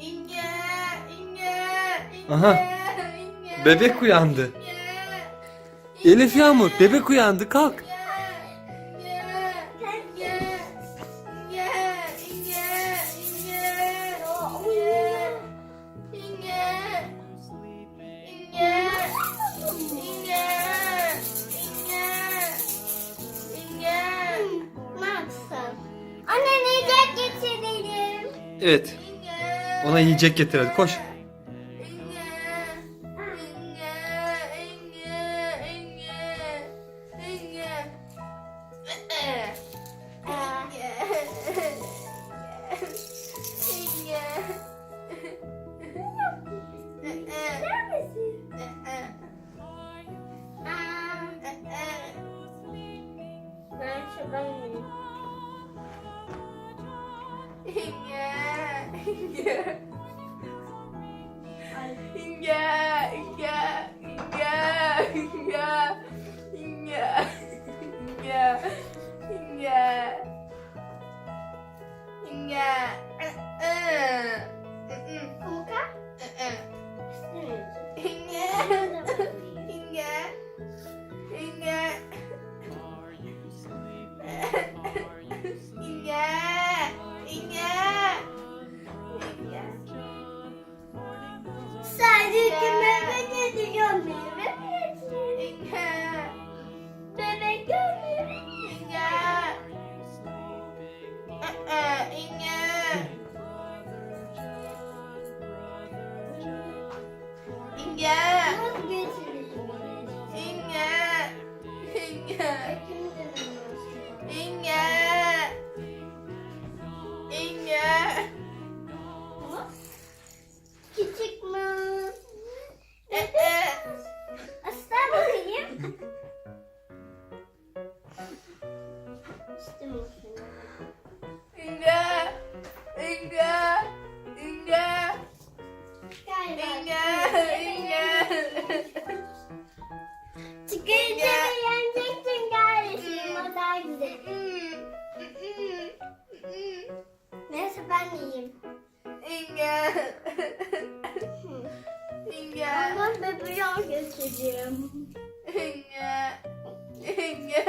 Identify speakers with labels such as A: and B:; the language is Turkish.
A: İnge, inge, inge,
B: Aha.
A: inge.
B: Bebek uyandı.
A: İnge,
B: Elif Yağmur bebek uyandı kalk.
C: Anne ne getireyim?
B: Evet ona yiyecek getir hadi koş.
C: Ben şuradan yiyeyim.
A: Inge, Inge, Inge, Inge, Inge, Inge, Inge, Inge, ı, ı,
C: Kuka?
A: İnge, İnge.
C: Çıkınca yeneceksin kardeşim. O daha güzel. Neyse ben yiyeyim.
A: İnge. İnge.
C: Ondan böbreği al göstereceğim. İnge. İnge.